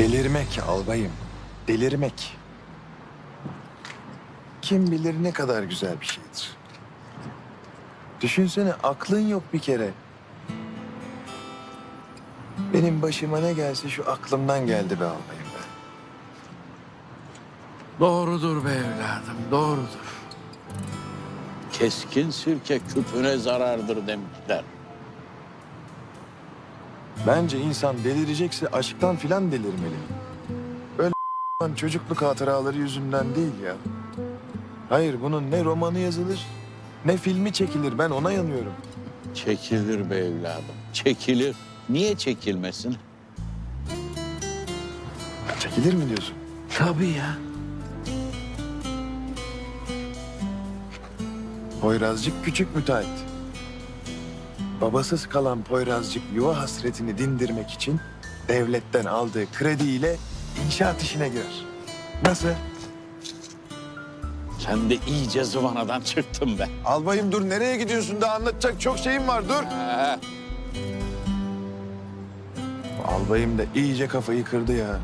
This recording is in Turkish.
Delirmek albayım. Delirmek. Kim bilir ne kadar güzel bir şeydir. Düşünsene aklın yok bir kere. Benim başıma ne gelse şu aklımdan geldi be albayım be. Doğrudur be evladım, doğrudur. Keskin sirke küpüne zarardır demişler. Bence insan delirecekse aşktan filan delirmeli. Öyle çocukluk hatıraları yüzünden değil ya. Hayır bunun ne romanı yazılır ne filmi çekilir ben ona yanıyorum. Çekilir be evladım, çekilir. Niye çekilmesin? Çekilir mi diyorsun? Tabii ya. Poyrazcık küçük müteahhit. Babasız kalan Poyrazcık yuva hasretini dindirmek için devletten aldığı krediyle inşaat işine girer. Nasıl? Sen de iyice zıvanadan çıktın be. Albayım dur nereye gidiyorsun daha anlatacak çok şeyim var dur. He, Albayım da iyice kafayı kırdı ya.